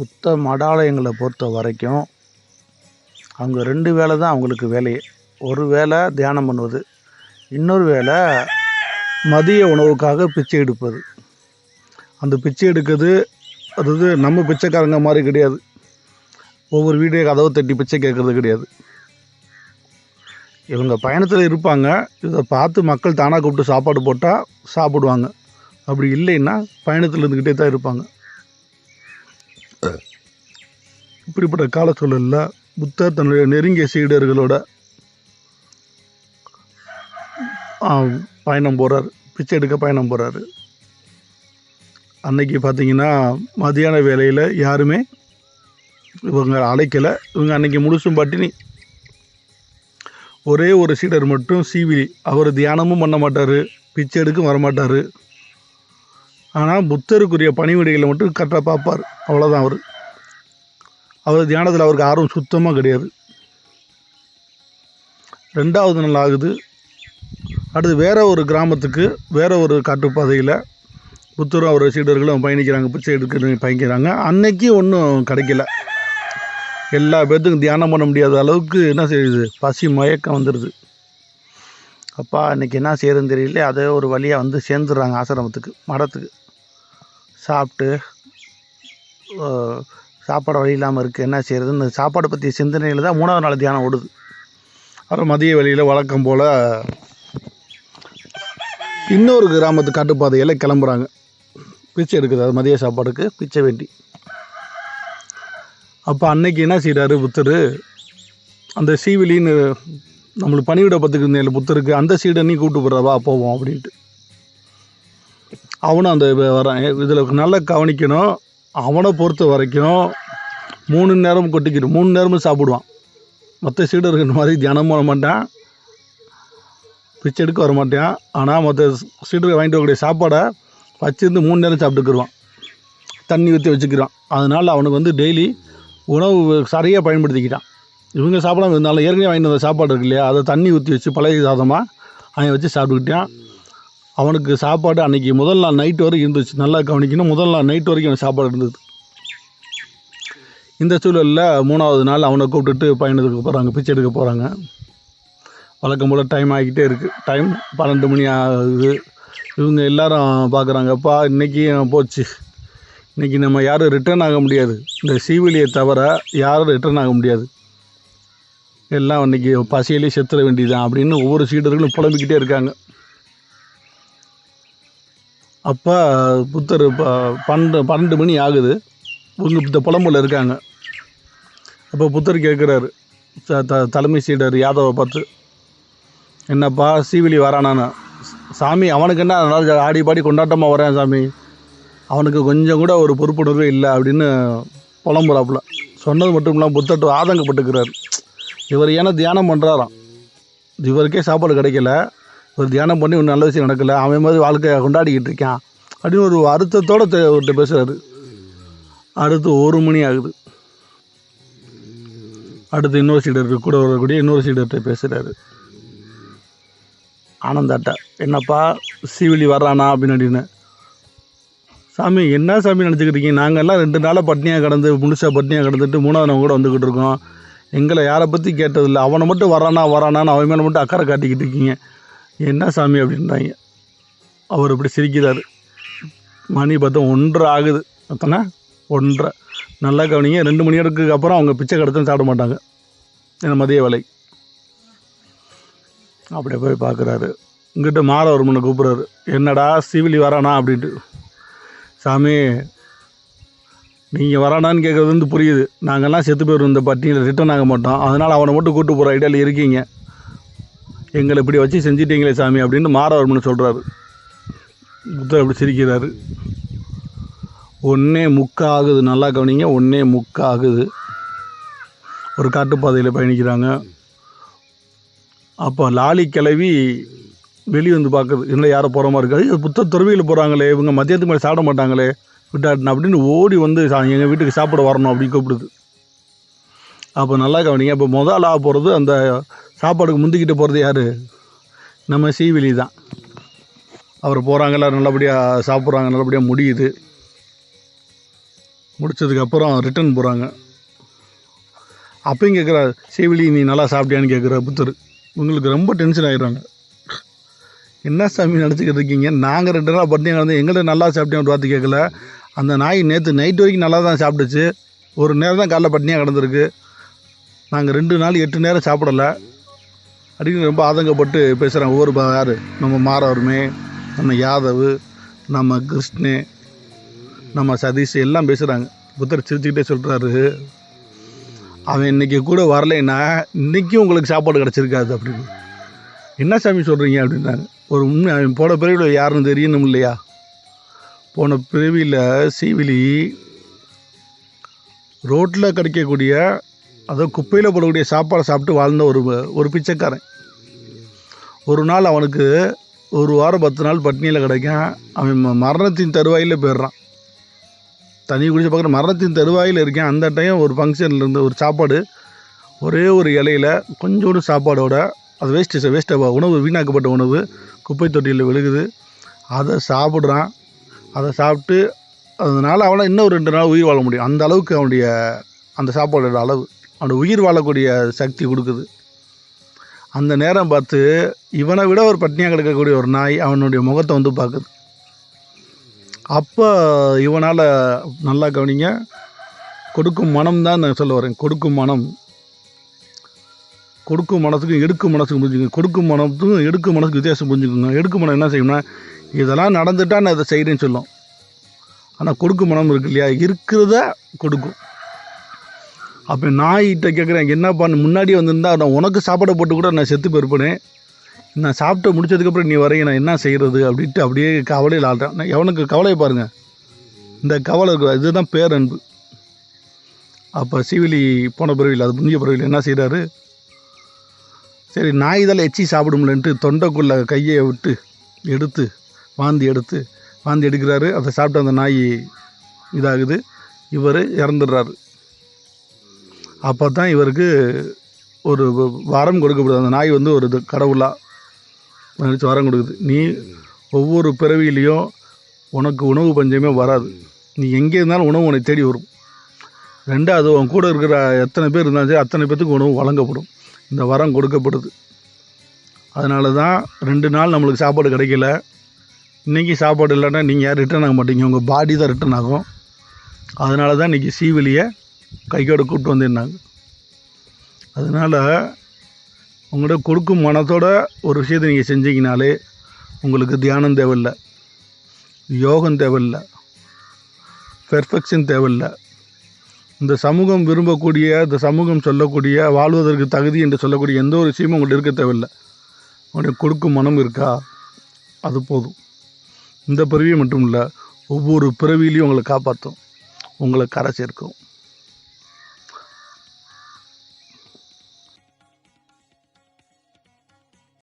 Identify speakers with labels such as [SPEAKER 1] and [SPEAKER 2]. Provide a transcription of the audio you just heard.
[SPEAKER 1] புத்த மடாலயங்களை பொறுத்த வரைக்கும் அவங்க ரெண்டு வேலை தான் அவங்களுக்கு வேலையே ஒரு வேலை தியானம் பண்ணுவது இன்னொரு வேலை மதிய உணவுக்காக பிச்சை எடுப்பது. அந்த பிச்சை எடுக்கிறது அதாவது நம்ம பிச்சைக்காரங்க மாதிரி கிடையாது. ஒவ்வொரு வீடியோ கதவை தட்டி பிச்சை கேட்குறது கிடையாது. இவங்க பயணத்தில் இருப்பாங்க. இதை பார்த்து மக்கள் தானாக கூப்பிட்டு சாப்பாடு போட்டால் சாப்பிடுவாங்க. அப்படி இல்லைன்னா பயணத்தில் இருந்துக்கிட்டே தான் இருப்பாங்க. குறிப்பிட்ட கால சூழலில் புத்தர் தன்னுடைய நெருங்கிய சீடர்களோட பயணம் போகிறார் பிச்சை எடுக்க பயணம் போகிறாரு அன்னைக்கு பார்த்தீங்கன்னா மதியான வேலையில் யாருமே இவங்க அழைக்கலை. இவங்க அன்னைக்கு முழுசும் பட்டினி. ஒரே ஒரு சீடர் மட்டும் சீவிலி அவர் தியானமும் பண்ண மாட்டார் பிச்சை எடுக்கும் வரமாட்டார் ஆனால் புத்தருக்குரிய பணிவிடைகளை மட்டும் கரெக்டாக பார்ப்பார் அவ்வளோதான் அவர். அவர் தியானத்தில் அவருக்கு ஆர்வம் சுத்தமாக கிடையாது. ரெண்டாவது நாள் ஆகுது. அடுத்து வேற ஒரு கிராமத்துக்கு வேற ஒரு காட்டுப்பாதையில் புத்தரும் அவர் சீடர்களும் பயணிக்கிறாங்க பிச்சை எடுக்க பயணிக்கிறாங்க. அன்னைக்கு ஒன்றும் கிடைக்கல. எல்லா பேர்த்துக்கும் தியானம் பண்ண முடியாத அளவுக்கு என்ன செய்யுது? பசி மயக்கம் வந்துடுது அப்பா இன்றைக்கி என்ன செய்யறதுன்னு தெரியல அதே ஒரு வழியாக வந்து சேர்ந்துடுறாங்க ஆசிரமத்துக்கு மடத்துக்கு. சாப்பிட்டு சாப்பாடு வழி இல்லாமல் இருக்குது என்ன செய்கிறதுன்னு சாப்பாடை பற்றிய சிந்தனையில் தான் மூணாவது நாள் தியானம் ஓடுது. அப்புறம் மதிய வழியில் வழக்கம் போல் இன்னொரு கிராமத்து காட்டுப்பாதையில் கிளம்புறாங்க. பிச்சை எடுக்குது அது மதிய சாப்பாடுக்கு பிச்சை வேண்டி. அப்போ அன்னைக்கு என்ன செய்கிறாரு புத்தர்? அந்த சீவிலின்னு நம்மளுக்கு பணிவிட பத்துக்கு இல்லை புத்தருக்கு அந்த சீடை நீ கூப்பிட்டு போகிறவா போவோம் அப்படின்ட்டு. அவனும் அந்த வரான். இதில் நல்லா கவனிக்கணும். அவனை பொறுத்த வரைக்கும் மூணு நேரம் கொட்டிக்கிட்டு மூணு நேரமும் சாப்பிடுவான். மற்ற சீடர்கள் மாதிரி தியானம் பண்ண மாட்டான். பிச்சை எடுக்க வர மாட்டான். ஆனால் மற்ற சீடர்கள் வாங்கிட்டு வரக்கூடிய சாப்பாடை வச்சுருந்து மூணு நேரம் சாப்பிட்டுக்கிடுவான் தண்ணி ஊற்றி வச்சுக்கிறான் அதனால் அவனுக்கு வந்து டெய்லி உணவு சரியாக பயன்படுத்திக்கிட்டான். இவங்க சாப்பிடாம இருந்தாலும் ஏற்கனவே வாங்கிட்டு வந்த சாப்பாடு இருக்கு இல்லையா அதை தண்ணி ஊற்றி வச்சு பழைய சாதமாக அவன் வச்சு சாப்பிட்டுக்கிட்டான். அவனுக்கு சாப்பாடு அன்றைக்கி முதல் நாள் நைட்டு வரைக்கும் இருந்துச்சு. நல்லா கவனிக்கணும். முதல் நாள் நைட் வரைக்கும் அவனுக்கு சாப்பாடு இருந்தது. இந்த சூழலில் மூணாவது நாள் அவனை கூப்பிட்டுட்டு பயணத்துக்கு போகிறாங்க பிச்சை எடுக்க போகிறாங்க வழக்கம் போல் டைம் ஆகிக்கிட்டே இருக்குது டைம் பன்னெண்டு மணி ஆகுது. இவங்க எல்லாரும் பார்க்குறாங்கப்பா இன்றைக்கி போச்சு. இன்றைக்கி நம்ம யாரும் ரிட்டர்ன் ஆக முடியாது. இந்த சீவிலியை தவிர யாரும் ரிட்டர்ன் ஆக முடியாது. எல்லாம் இன்றைக்கி பசியிலே செத்துற வேண்டியதுதான் அப்படின்னு ஒவ்வொரு சீடர்களும் புலம்பிக்கிட்டே இருக்காங்க. அப்போ புத்தர் ப பன்னெண்டு பன்னெண்டு மணி ஆகுது. இவங்க இந்த புலம்புல இருக்காங்க. அப்போ புத்தர் கேட்குறாரு த த தலைமை சீடர் யாதவை பார்த்து என்னப்பா சீவிலி வரானான்னு. சாமி அவனுக்கு என்ன நல்லா ஆடி பாடி கொண்டாட்டமாக வரேன் சாமி. அவனுக்கு கொஞ்சம் கூட ஒரு பொறுப்புணர்வே இல்லை அப்படின்னு புலம்புறாப்புல. சொன்னது மட்டும் இல்லாமல் புத்தர் ஆதங்கப்பட்டுக்கிறார். இவர் ஏன்னா தியானம் பண்ணுறாராம் இவருக்கே சாப்பாடு கிடைக்கல. ஒரு தியானம் பண்ணி ஒன்றும் நல்ல விஷயம் நடக்கல. அவன் மாதிரி வாழ்க்கையை கொண்டாடிக்கிட்டு இருக்கான். அப்படின்னு ஒரு அர்த்தத்தோட அவர்கிட்ட பேசுகிறாரு அடுத்து ஒரு மணி ஆகுது. அடுத்து இன்னொரு சீடர் கூட வரக்கூடிய இன்னொரு சீடர்கிட்ட பேசுகிறாரு ஆனந்தாட்டா என்னப்பா சிவிலி வர்றானா? அப்படின்னு அப்படின்னு சாமி என்ன சாமி நினச்சிக்கிட்டு இருக்கீங்க? நாங்கள்லாம் ரெண்டு நாளாக பட்னியாக கடந்து முழுசாக பட்னியாக கடந்துட்டு மூணாவது நம்ம கூட வந்துக்கிட்டு இருக்கோம். எங்களை யாரை பற்றி கேட்டதில்லை. அவனை மட்டும் வரானா வரானான்னு அவன் மேலே மட்டும் அக்கறை காட்டிக்கிட்டு இருக்கீங்க. என்ன சாமி? அப்படின்றாங்க. அவர் இப்படி சிரிக்கிறாரு. மணி பார்த்தா ஒன்றரை ஆகுது. அத்தனை ஒன்றரை. நல்லா கவனிங்க ரெண்டு மணி நேரத்துக்கு அப்புறம் அவங்க பிச்சை கடத்தும் சாப்பிட மாட்டாங்க. ஏன்னா மதிய வேலை. அப்படியே போய் பார்க்குறாரு. இங்கிட்ட மாறவர்மனை கூப்பிட்றாரு. என்னடா சிவிலி வரானா? அப்படின்ட்டு. சாமி நீங்கள் வரானான்னு கேட்குறது வந்து புரியுது. நாங்கள்லாம் செத்து போயிடும் இந்த பட்டியலில் ரிட்டர்ன் ஆக மாட்டோம். அதனால் அவனை மட்டும் கூப்பிட்டு போகிற ஐடியாவில் இருக்கீங்க. எங்களை இப்படி வச்சு செஞ்சிட்டீங்களே சாமி அப்படின்னு மாறவர்மன் சொல்கிறாரு புத்தர் அப்படி சிரிக்கிறாரு. ஒன்றே முக்கா ஆகுது நல்லா கவனிங்க ஒன்றே முக்கா ஆகுது ஒரு காட்டுப்பாதையில் பயணிக்கிறாங்க. அப்போ லாலி கிளவி வெளியே வந்து பார்க்குறது இல்லை யாரும் போகிற மாதிரி இருக்காது புத்த துறவியில் போகிறாங்களே இவங்க மதியத்துக்கு மேலே சாப்பிட மாட்டாங்களே விட்டாட்டினா அப்படின்னு ஓடி வந்து எங்கள் வீட்டுக்கு சாப்பிட வரணும் அப்படின்னு கூப்பிடுது. அப்போ நல்லா கவனிங்க அப்போ முதல் ஆக போகிறது அந்த சாப்பாடுக்கு முந்திக்கிட்டு போகிறது யார்? நம்ம சீவிலி தான். அவர் போகிறாங்க எல்லோரும் நல்லபடியாக சாப்பிட்றாங்க நல்லபடியாக முடியுது. முடிச்சதுக்கப்புறம் ரிட்டர்ன் போகிறாங்க அப்பயும் கேட்குற சீவிலி நீ நல்லா சாப்பிட்டியான்னு கேட்குற புத்தர். உங்களுக்கு ரொம்ப டென்ஷன் ஆகிடுறாங்க என்ன சாமி நினச்சிக்கிட்டு இருக்கீங்க? நாங்கள் ரெண்டு நாள் பட்டினி கிடந்து எங்கள்கிட்ட நல்லா சாப்பிட்டேன் வார்த்தை கேட்கல அந்த நாய் நேற்று நைட் வரைக்கும் நல்லா தான் சாப்பிட்டுச்சு. ஒரு நேரம் தான் காலைல பட்டினியாக கிடந்திருக்கு. நாங்கள் ரெண்டு நாள் எட்டு நேரம் சாப்பிடலை. அப்படின்னு ரொம்ப ஆதங்கப்பட்டு பேசுகிறாங்க ஒவ்வொரு பா- யார்? நம்ம மாறவருமே நம்ம யாதவ் நம்ம கிருஷ்ணு நம்ம சதீஷ் எல்லாம் பேசுகிறாங்க புத்தர் சிரிச்சுக்கிட்டே சொல்கிறாரு அவன் இன்றைக்கி கூட வரலைன்னா இன்றைக்கும் உங்களுக்கு சாப்பாடு கிடச்சிருக்காது அப்படின்னு. என்ன சாமி சொல்கிறீங்க அப்படின்னாங்க ஒரு உண்மை அவன் போன பிறவியில் யாருன்னு தெரியணும் இல்லையா? போன பிறவியில் சீவிலி ரோட்டில் கிடைக்கக்கூடிய அதாவது குப்பையில் போடக்கூடிய சாப்பாடை சாப்பிட்டு வாழ்ந்த ஒரு ஒரு பிச்சைக்காரன். ஒரு நாள் அவனுக்கு ஒரு வாரம் பத்து நாள் பட்னியில் கிடைக்கும் அவன் ம- மரணத்தின் தருவாயில் போயிடுறான். தண்ணி குடிச்ச பக்கம் மரணத்தின் தருவாயில் இருக்கேன். அந்த டைம் ஒரு ஃபங்க்ஷனில் இருந்து ஒரு சாப்பாடு ஒரே ஒரு இலையில கொஞ்சோண்டு சாப்பாடோட அது வேஸ்ட்டு வேஸ்ட்டாக உணவு வீணாக்கப்பட்ட உணவு குப்பை தொட்டியில் விழுகுது. அதை சாப்பிட்றான். அதை சாப்பிட்டு அதனால் அவனை இன்னும் ஒரு ரெண்டு நாள் உயிர் வாழ முடியும். அந்த அளவுக்கு அவனுடைய அந்த சாப்பாடோட அளவு. அவனுடைய உயிர் வாழக்கூடிய சக்தி கொடுக்குது. அந்த நேரம் பார்த்து இவனை விட ஒரு பட்னியாக கிடக்கக்கூடிய ஒரு நாய் அவனுடைய முகத்தை வந்து பார்க்குது. அப்போ இவனால் நல்லா கவனிங்க கொடுக்கும் மனம் தான் நான் சொல்ல வரேன். கொடுக்கும் மனம். கொடுக்கும் மனசுக்கும் எடுக்கும் மனசுக்கும் புரிஞ்சுக்கோங்க. கொடுக்கும் மனத்துக்கும் எடுக்கும் மனசுக்கு வித்தியாசம் புரிஞ்சுக்கோங்க. எடுக்கும் மனம் என்ன செய்யணும்னா இதெல்லாம் நடந்துட்டால் நான் இதை செய்கிறேன்னு சொல்லும். ஆனால் கொடுக்கும் மனம் இருக்கு இல்லையா? இருக்கிறத கொடுக்கும். அப்போ நாய்கிட்ட கேட்குறேன் என்ன பண்ண? முன்னாடியே வந்திருந்தா நான் உனக்கு சாப்பாடு போட்டு கூட நான் செத்து போயிருப்பேனே. நான் சாப்பிட்டு முடிச்சதுக்கப்புறம் நீ வரைய நான் என்ன செய்கிறது அப்படின்ட்டு அப்படியே கவலையில் ஆள்றேன். நான் எவனுக்கு கவலையை பாருங்கள் இந்த கவலை இருக்கு இதுதான் பேரன்பு. அப்போ சிவிலி போன பிறவியில் அது புண்ணிய பிறவியில் என்ன செய்கிறாரு சரி நாய் இதெல்லாம் எச்சி சாப்பிடும்லன்ட்டு தொண்டைக்குள்ளே கையை விட்டு எடுத்து வாந்தி எடுத்து வாந்தி எடுக்கிறாரு. அதை சாப்பிட்டு அந்த நாய் இதாகுது. இவர் இறந்துடுறாரு. அப்போ தான் இவருக்கு ஒரு வரம் கொடுக்கப்படுது அந்த நாய் வந்து ஒரு இது கடவுளாக நினச்சி வரம் கொடுக்குது. நீ ஒவ்வொரு பிறவியிலையும் உனக்கு உணவு பஞ்சமே வராது. நீ எங்கே இருந்தாலும் உணவு உன்னை தேடி வரும். ரெண்டாவது உன் கூட இருக்கிற எத்தனை பேர் இருந்தாலும் சரி அத்தனை பேர்த்துக்கு உணவு வழங்கப்படும். இந்த வரம் கொடுக்கப்படுது. அதனால தான் ரெண்டு நாள் நம்மளுக்கு சாப்பாடு கிடைக்கல. இன்றைக்கி சாப்பாடு இல்லைன்னா நீங்கள் யாரும் ரிட்டர்ன் ஆக மாட்டீங்க. உங்கள் பாடி தான் ரிட்டர்ன் ஆகும். அதனால தான் இன்றைக்கி சீவெளியை கைக்கோடு கூப்பிட்டு வந்திருந்தாங்க. அதனால் உங்கள்கிட்ட கொடுக்கும் மனத்தோட ஒரு விஷயத்தை நீங்கள் செஞ்சீங்கனாலே உங்களுக்கு தியானம் தேவையில்லை யோகம் தேவையில்லை பெர்ஃபெக்ஷன் தேவையில்லை. இந்த சமூகம் விரும்பக்கூடிய இந்த சமூகம் சொல்லக்கூடிய வாழ்வதற்கு தகுதி என்று சொல்லக்கூடிய எந்த ஒரு விஷயமும் உங்கள்கிட்ட இருக்க தேவையில்லை. உங்களுடைய கொடுக்கும் மனம் இருக்கா? அது போதும். இந்த பிறவியை மட்டும் இல்லை ஒவ்வொரு பிறவியிலையும் உங்களை காப்பாற்றும் உங்களை கரை சேர்க்கும்.